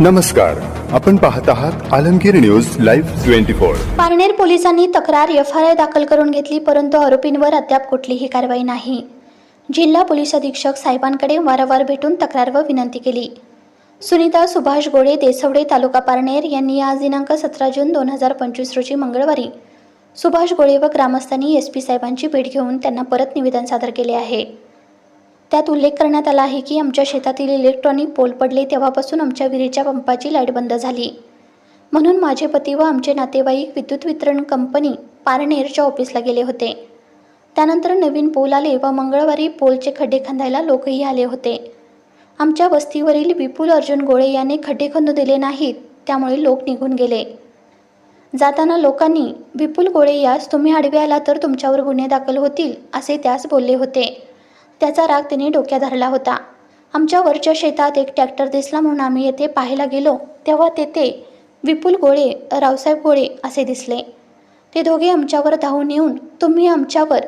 नमस्कार आपण पाहत आहात Alamgir news live twenty four. Parner पोलिसांनी तक्रार एफ आय आर दाखल करून घेतली परंतु आरोपींवर अद्याप कुठलीही कारवाई नाही. जिल्हा पोलीस अधीक्षक साहेबांकडे वारंवार भेटून तक्रार व विनंती केली. सुनीता सुभाष गोळे देसवडे तालुका पारनेर यांनी आज दिनांक सतरा जून दोन हजार पंचवीस रोजी मंगळवारी सुभाष गोळे व ग्रामस्थांनी एस पी साहेबांची भेट घेऊन त्यांना परत निवेदन सादर केले आहे. त्यात उल्लेख करण्यात आला आहे की आमच्या शेतातील इलेक्ट्रॉनिक पोल पडले तेव्हापासून आमच्या विहिरीच्या पंपाची लाइट बंद झाली. म्हणून माझे पती व आमचे नातेवाईक विद्युत वितरण कंपनी पारनेरच्या ऑफिसला गेले होते. त्यानंतर नवीन पोल आले व मंगळवारी पोलचे खड्डे खंदायला लोकही आले होते. आमच्या वस्तीवरील विपुल अर्जुन गोळे याने खड्डे खंदू दिले नाहीत त्यामुळे लोक निघून गेले. जाताना लोकांनी विपुल गोळे यास तुम्ही आडवे आला तर तुमच्यावर गुन्हे दाखल होतील असे त्यास बोलले होते. त्याचा राग तिने डोक्यात धरला होता. आमच्या वरच्या शेतात एक ट्रॅक्टर दिसला म्हणून आम्ही येथे पाहायला गेलो. तेव्हा तेथे विपुल गोळे रावसाहेब गोळे असे दिसले. ते दोघे आमच्यावर धावून येऊन तुम्ही आमच्यावर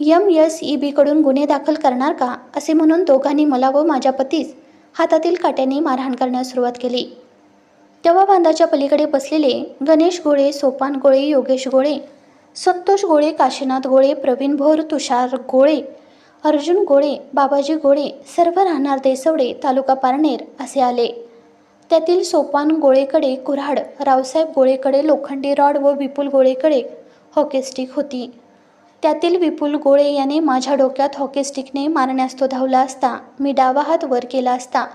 यम एस ई बीकडून गुन्हे दाखल करणार का? असे म्हणून दोघांनी मला व माझ्या पतीस हातातील काट्याने मारहाण करण्यास सुरुवात केली. तेव्हा बांधाच्या पलीकडे बसलेले गणेश गोळे सोपान गोळे योगेश गोळे संतोष गोळे काशीनाथ गोळे प्रवीण भोर तुषार गोळे अर्जुन गोळे बाबाजी गोळे सर्व राहणार देसवडे तालुका पारनेर असे आले. त्यातील सोपान गोळेकडे कुऱ्हाड रावसाहेब गोळेकडे लोखंडी रॉड व विपुल गोळेकडे हॉकी स्टिक होती. त्यातील विपुल गोळे याने माझ्या डोक्यात हॉकी स्टिकने मारण्यास तो धावला असता मी डावा हात वर केला असता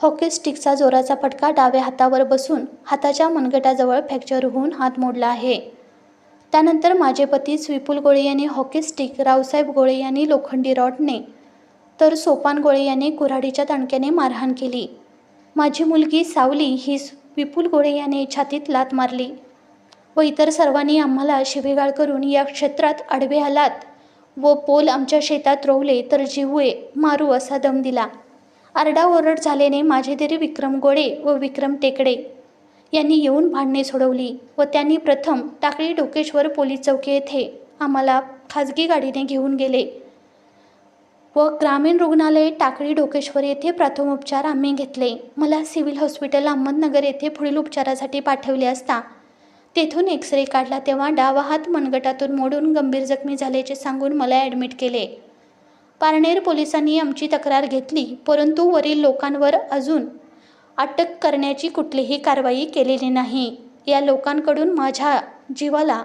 हॉकी स्टिकचा जोराचा फटका डाव्या हातावर बसून हाताच्या मनगटाजवळ फ्रॅक्चर होऊन हात मोडला आहे. त्यानंतर माझे पतीच विपुल गोळे यांनी हॉकी स्टिक रावसाहेब गोळे यांनी लोखंडी रॉडने तर सोपान गोळे यांनी कुऱ्हाडीच्या तणक्याने मारहाण केली. माझी मुलगी सावली ही विपुल गोळे याने छातीत लात मारली व इतर सर्वांनी आम्हाला शिवेगाळ करून या क्षेत्रात आडवे आलात व पोल आमच्या शेतात रोवले तर जिवळे मारू असा दम दिला. आरडाओरड झाल्याने माझे तरी विक्रम गोळे व विक्रम टेकडे यांनी येऊन भांडणे सोडवली व त्यांनी प्रथम टाकळी डोकेश्वर पोलीस चौकी येथे आम्हाला खाजगी गाडीने घेऊन गेले. व ग्रामीण रुग्णालय टाकळी डोकेश्वर येथे प्राथमोपचार आम्ही घेतले. मला सिव्हिल हॉस्पिटल अहमदनगर येथे पुढील उपचारासाठी पाठवले असता तेथून एक्स रे काढला तेव्हा डावा हात मनगटातून मोडून गंभीर जखमी झाल्याचे सांगून मला ॲडमिट केले. पारनेर पोलिसांनी आमची तक्रार घेतली परंतु वरील लोकांवर अजून अटक करण्याची कुठलीही कारवाई केलेली नाही. या लोकांकडून माझ्या जीवाला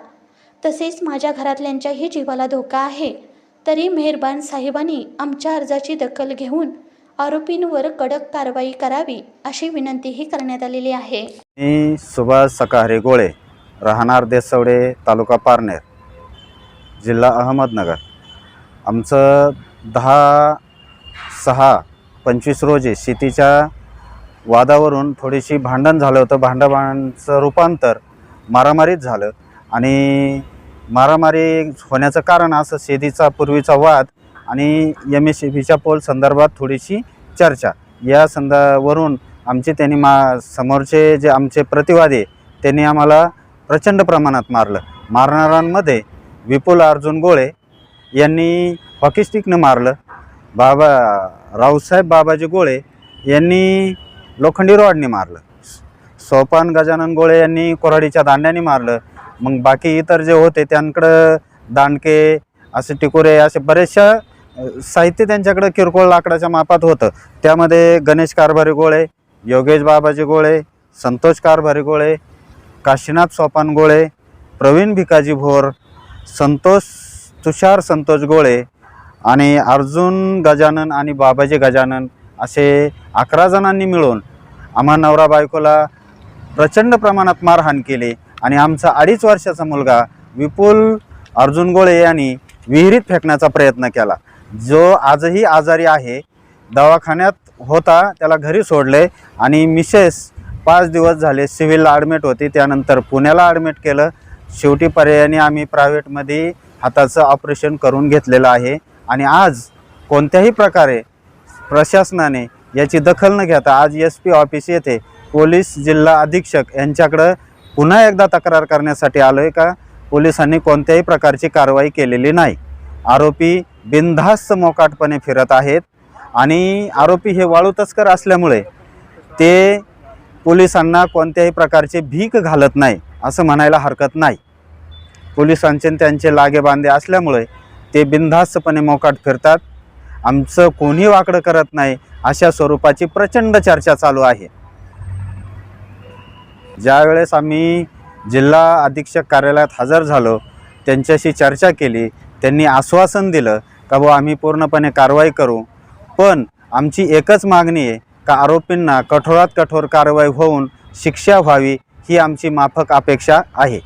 तसेच माझ्या घरातल्यांच्याही जीवाला धोका आहे. तरी मेहरबान साहेबांनी आमच्या अर्जाची दखल घेऊन आरोपींवर कडक कारवाई करावी अशी विनंतीही करण्यात आलेली आहे. मी सुभाष सकाहरे गोळे राहणार देसवडे तालुका पारनेर जिल्हा अहमदनगर. आमचं दहा सहा पंचवीस रोजी शेतीच्या वादावरून थोडीशी भांडण झालं होतं. भांडणाचं रूपांतर मारामारीत झालं. आणि मारामारी होण्याचं कारण असं शेतीचा पूर्वीचा वाद आणि एम एस सी बीच्या पोल संदर्भात थोडीशी चर्चा. या संदर्भावरून आमचे त्यांनी मा समोरचे जे आमचे प्रतिवादी त्यांनी आम्हाला प्रचंड प्रमाणात मारलं. मारणाऱ्यांमध्ये विपुल अर्जुन गोळे यांनी हॉकी स्टिकनं मारलं. बाबा रावसाहेब बाबाजी गोळे यांनी लोखंडी रॉडने मारलं. सोपान गजानन गोळे यांनी कोराडीच्या दांड्याने मारलं. मग बाकी इतर जे होते त्यांकडं दांडके असे टिकोरे असे बरेचशा साहित्य त्यांच्याकडं किरकोळ लाकडाच्या मापात होतं. त्यामध्ये गणेश कारभारी गोळे योगेश बाबाजी गोळे संतोष कारभारी गोळे काशीनाथ सोपान गोळे प्रवीण भिकाजी भोर संतोष तुषार संतोष गोळे आणि अर्जुन गजानन आणि बाबाजी गजानन असे अकरा जणांनी मिळून आम्हा नवरा बायकोला प्रचंड प्रमाणात मारहाण केली आणि आमचा अडीच वर्षाचा मुलगा विपुल अर्जुन गोळे यांनी विहिरीत फेकण्याचा प्रयत्न केला. जो आजही आजारी आहे दवाखान्यात होता त्याला घरी सोडले आणि मिसेस पाच दिवस झाले सिव्हिलला ॲडमिट होती. त्यानंतर पुण्याला ॲडमिट केलं. शेवटी पर्यायाने आम्ही प्रायव्हेटमध्ये हाताचं ऑपरेशन करून घेतलेलं आहे आणि आज कोणत्याही प्रकारे प्रशासनाने याची दखल न घेता आज एस पी ऑफिस येथे पोलीस जिल्हा अधीक्षक यांच्याकडं पुन्हा एकदा तक्रार करण्यासाठी आलो आहे का? पोलिसांनी कोणत्याही प्रकारची कारवाई केलेली नाही. आरोपी बिनधास्त मोकाटपणे फिरत आहेत आणि आरोपी हे वाळू तस्कर असल्यामुळे ते पोलिसांना कोणत्याही प्रकारचे भीक घालत नाही असं म्हणायला हरकत नाही. पोलिसांचे त्यांचे लागेबांधे असल्यामुळे ते बिनधास्तपणे मोकाट फिरतात. आमचं कोणी वाकडं करत नाही अशा स्वरूपाची प्रचंड चर्चा चालू आहे. ज्यावेळेस आम्ही जिल्हा अधीक्षक कार्यालयात हजर झालो त्यांच्याशी चर्चा केली त्यांनी आश्वासन दिलं का बुवा आम्ही पूर्णपणे कारवाई करू. पण आमची एकच मागणी आहे का आरोपींना कठोरात कठोर कारवाई होऊन शिक्षा व्हावी ही आमची माफक अपेक्षा आहे.